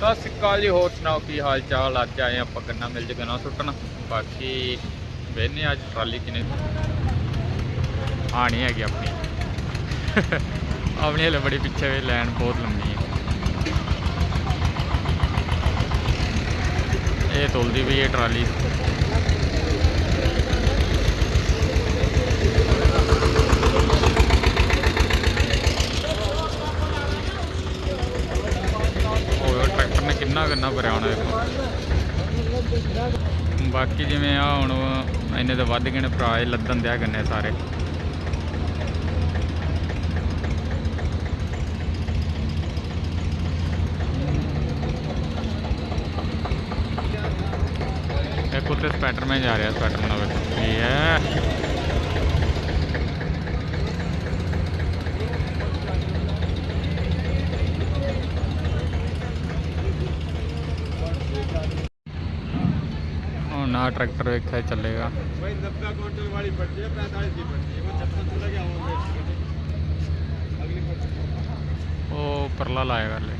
ਸਤਿ ਸ਼੍ਰੀ ਅਕਾਲ ਜੀ, ਹੋਰ ਸੁਣਾਓ ਕੀ ਹਾਲ ਚਾਲ? ਅੱਜ ਆਏ ਆਪਾਂ ਗੰਨਾ ਮਿਲ ਚ ਗੰਨਾ ਸੁੱਟਣ। ਬਾਕੀ ਵੇਨੇ ਅੱਜ ਟਰਾਲੀ ਕਿਨੇ। ਆਣੀ ਹੈਗੀ ਆਪਣੀ। ਆਪਣੀ ਹਲੇ ਬੜੀ ਪਿੱਛੇ ਵੇ ਲਾਈਨ ਬਹੁਤ ਲੰਮੀ ਹੈ। ਇਹ ਤੁਲਦੀ ਵੀ ਇਹ ਟਰਾਲੀ ਉਹ ਟਰੈਕਟਰ ਨੇ ਕਿੰਨਾ ਭਰਿਆ ਹੋਣਾ ਦੇਖੋ। ਬਾਕੀ ਜਿਵੇਂ ਆ ਹੁਣ ਇੰਨੇ ਤਾਂ ਵੱਧ ਗਏ ਨੇ ਭਰਾ, ਇਹ ਲੱਦਣ ਦਿਆ ਗੰਨੇ ਸਾਰੇ। ਇੱਕ ਉੱਤੇ ਸਪੈਟਰ ਮੈਂ ਜਾ ਰਿਹਾ ਸਪੈਟਰ ਨਾਲ ਵੇਖੋ ਇਹ ਹੈ। ਹੁਣ ਨਾ ਟਰੈਕਟਰ ਵੇਖਿਆ ਚੱਲੇਗਾ भाई नब्बे क्विंटल वाली पड़ती है पैंतालीस की पड़ती है वो जब तक चला गया वो अगली पड़ती ਉਹ ਪਰਲਾ ਲਾਇਆ ਕਰ ਲੈ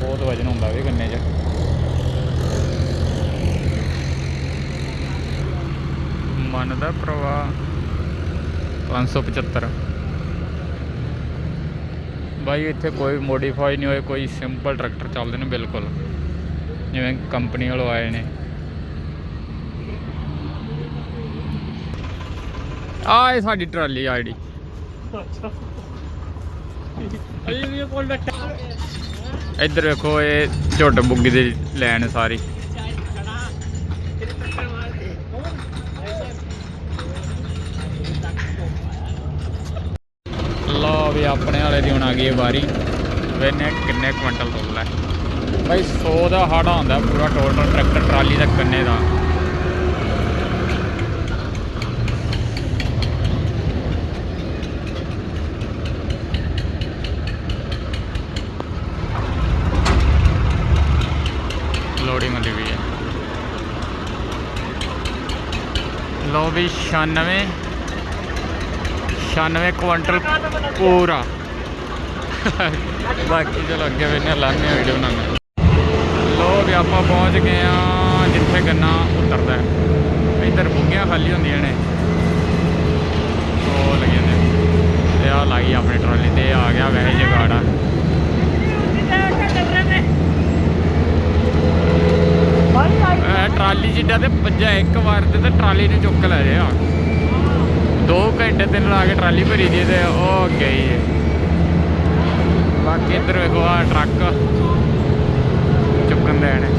ਬਹੁਤ ਵਜਨ ਹੁੰਦਾ ਵੀ ਗੰਨੇ 'ਚ ਮਾਨ ਦਾ ਪ੍ਰਵਾਹ 575 ਬਾਈ ਇੱਥੇ ਕੋਈ ਮੋਡੀਫਾਈ ਨਹੀਂ ਹੋਏ ਕੋਈ ਸਿੰਪਲ ਟਰੈਕਟਰ ਚੱਲਦੇ ਨੇ ਬਿਲਕੁਲ। ਜਿਵੇਂ ਕੰਪਨੀ ਵਾਲੋ ਆਏ ਨੇ। ਆ ਇਹ ਸਾਡੀ ਟਰਾਲੀ ਆ ਜਿਹੜੀ। ਅੱਛਾ। ਅਈ ਵੀ ਕੋਲ ਰੱਖਿਆ ਇੱਧਰ ਵੇਖੋ ਇਹ ਝੋਟ ਬੁੱਗੀ ਦੀ ਲੈਣ ਸਾਰੀ। ਆਪਣੇ ਵਾਲੇ ਦੀ ਹੁਣ ਆ ਗਈ ਹੈ ਵਾਰੀ। ਵੇਨੇ ਕਿੰਨੇ ਕੁਇੰਟਲ ਤੋਲਦਾ ਹੈ ਬਾਈ 100 ਦਾ ਹਾੜਾ ਹੁੰਦਾ ਪੂਰਾ ਟੋਟਲ ਟਰੈਕਟਰ ਟਰਾਲੀ ਦਾ ਕੰਨੇ ਦਾ। ਲੋਡਿੰਗ ਹੁੰਦੀ ਵੀ ਹੈ। ਵੀ 96 96 ਕੁਇੰਟਲ ਪੂਰਾ। ਬਾਕੀ ਚਲੋ ਅੱਗੇ ਵੇਨੇ ਲਾਣੇ ਵੀਡੀਓ ਬਣਾਉਂਦੇ ਲੋ ਵੀ ਆਪਾਂ ਪਹੁੰਚ ਗਏ ਆ ਜਿੱਥੇ ਗੰਨਾ ਉਤਰਦਾ ਹੈ। ਇੱਧਰ ਬੁੱਗੀਆਂ ਖਾਲੀ ਹੁੰਦੀਆਂ ਨੇ। ਉਹ ਲੱਗੇ ਨੇ। ਤੇ ਆ ਲਾਈ ਆਪਣੀ ਟਰਾਲੀ ਤੇ ਆ ਗਿਆ ਵੈਸੇ ਜਗਾੜਾ ਟਰਾਲੀ ਜਿੱਡਾ ਤੇ ਭੱਜਾ ਇੱਕ ਵਾਰ ਤੇ ਤੇ ਟਰਾਲੀ ਨੂੰ ਚੁੱਕ ਲੈ ਰਿਹਾ। 2 ਘੰਟੇ ਤੇ ਲਾ ਕੇ ਟਰਾਲੀ ਭਰੀ ਦੀ ਤੇ ਉਹ ਗਈ ਹੈ ਬਾਕੀ ਇੱਧਰ ਵੇਖੋ ਆ ਟਰੱਕ ਚੁੱਕਣ ਦੇ ਨੇ।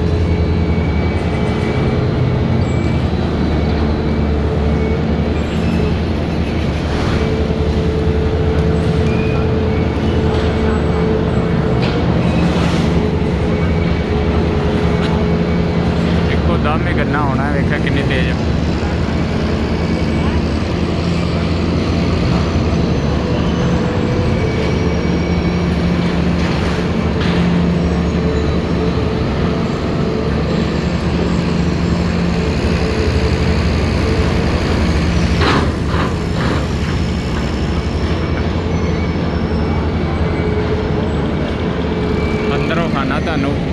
ਇੱਕੋ ਦਮ ਹੀ ਗੰਨਾ ਹੋਣਾ, ਵੇਖਿਆ ਕਿੰਨੀ ਤੇਜ਼ ਆ।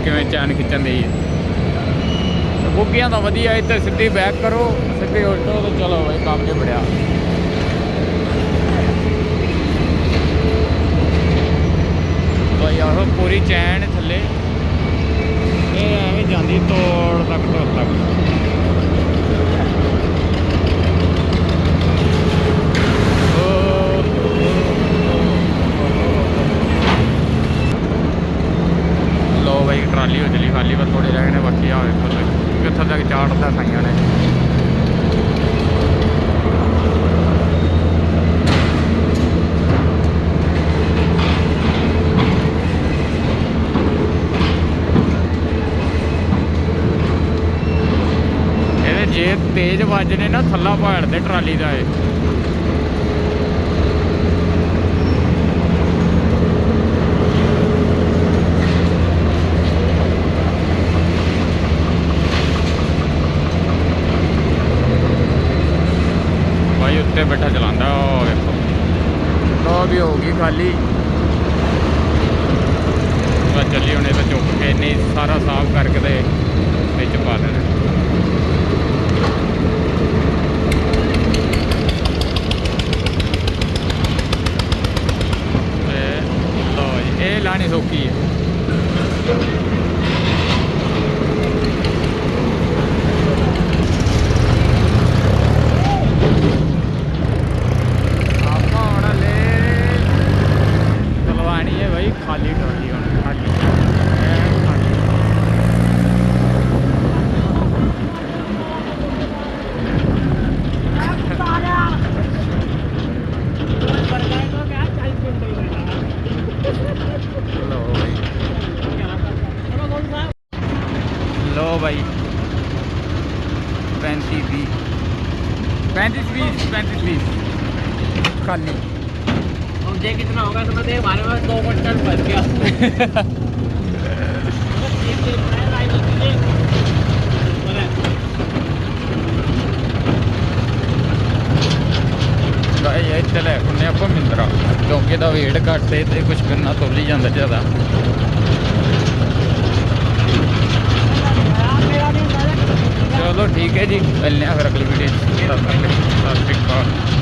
ਕਿਵੇਂ ਚੈਨ ਖਿੱਚਣ ਦੀ। ਹੈ ਤਾਂ ਵਧੀਆ ਇੱਥੇ ਸਿੱਧੀ ਬੈਕ ਕਰੋ, ਸਿੱਧੀ ਉਲਟੋ ਤੇ ਚਲੋ ਬਈ, ਕੰਮ ਜੇ ਬੜਿਆ ਬਈ, ਆਹ ਪੂਰੀ ਚੈਨ ਥੱਲੇ। ਇਹ ਐਵੇਂ ਜਾਂਦੀ, ਤੋੜ ਤੱਕ ਤੋੜ ਤੱਕ ਲੋ ਬਈ ਟਰਾਲੀ ਹੋ ਚਲੀ ਖਾਲੀ ਪਰ ਥੋੜੇ ਰਹਿ ਗਏ ਨੇ ਬਾਕੀ ਆ ਵੇਖੋ ਤੁਸੀਂ ਕਿੱਥੇ ਤੱਕ ਖਾਈਆਂ ਨੇ। ਇਹਦੇ ਜੇ ਤੇਜ਼ ਵੱਜਨੇ ਨਾ ਥੱਲਾ ਪਾੜਦੇ ਟਰਾਲੀ ਦਾ ਇਹ ਬੈਠਾ ਚਲਾਉਂਦਾ ਉਹ ਵੇਖੋ ਲੋ ਵੀ ਹੋ ਗਈ ਖਾਲੀ ਬਸ ਚੱਲੀ ਹੁਣ ਇਹ ਤਾਂ ਚੁੱਕ ਕੇ ਨਹੀਂ ਸਾਰਾ ਸਾਫ਼ ਕਰਕੇ ਤੇ ਵਿੱਚ ਪਾ ਦੇਣਾ ਤੇ ਲਓ ਜੀ ਇਹ ਲਾਣੀ ਸੌਖੀ ਹੈ ਆਪਾਂ ਹੁਣ ਲੈ ਚਲਵਾਣੀ ਹੈ ਭਾਈ ਖਾਲੀ ਟਰਾਲੀ ਹੁਣ ਖਾਲੀ ਐਨ ਖਾਲੀ ਲੋ ਭਾਈ ਲੋ ਭਾਈ 35 20 35 20 35 20 ਖਾਲੀ अब ये कितना होगा समझ दे हमारे पास दो क्विंटल बच गया ਭਾਈ ਇੱਥੇ ਲੈ ਉਹਨੇ ਆਪਾਂ ਮਿੰਦਰਾ ਕਿਉਂਕਿ ਇਹਦਾ weight ਘੱਟ ਹੈ ਤੇ ਕੁਝ ਕਰਨਾ ਤੋਲੀ ਜਾਂਦਾ ਜ਼ਿਆਦਾ ਚਲੋ ਠੀਕ ਹੈ ਜੀ ਮਿਲਨੇ ਆ ਫਿਰ ਅਗਲੀ ਵੀਡੀਓ 'ਚ। ਸਤਿ ਸ਼੍ਰੀ ਅਕਾਲ।